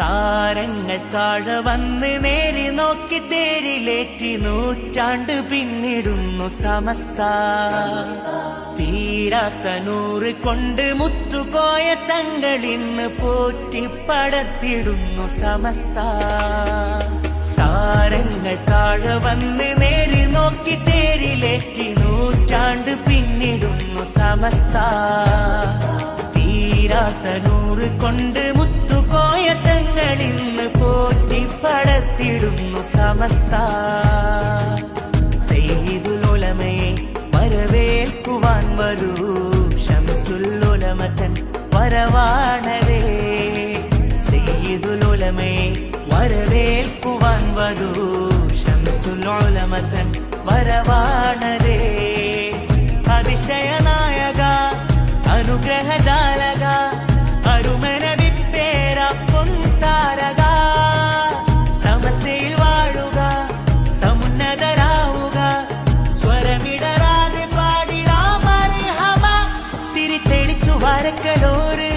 താരങ്ങൾ താഴെ വന്ന് നേരി നോക്കി തേരിലേറ്റി നൂറ്റാണ്ട് പിന്നിടുന്നു സമസ്ത. തീരാത്ത നൂറ് കൊണ്ട് മുത്തുകോയ തങ്ങൾ ഇന്ന് പോറ്റി പടത്തിടുന്നു സമസ്ത. താരങ്ങൾ താഴെ വന്ന് നേരി നോക്കി തേരിലേറ്റി നൂറ്റാണ്ട് പിന്നിടുന്നു സമസ്ത. തീരാത്ത നൂറ് കൊണ്ട് മുത്തുകോയ പടത്തിടുന്നു സമസ്ത. സെയ്തുലമയെ വരവേൽക്കുവാൻ വരൂ. ഷംസുല്ലുലമതൻ വരവാണരേ സെയ്തുലമയെ വരവേൽക്കുവാൻ വരൂ. ഷംസുല്ലുലമതൻ വരവാണരേ അതിശയനായക അനുഗ്രഹജാലക வாரக்கலோரு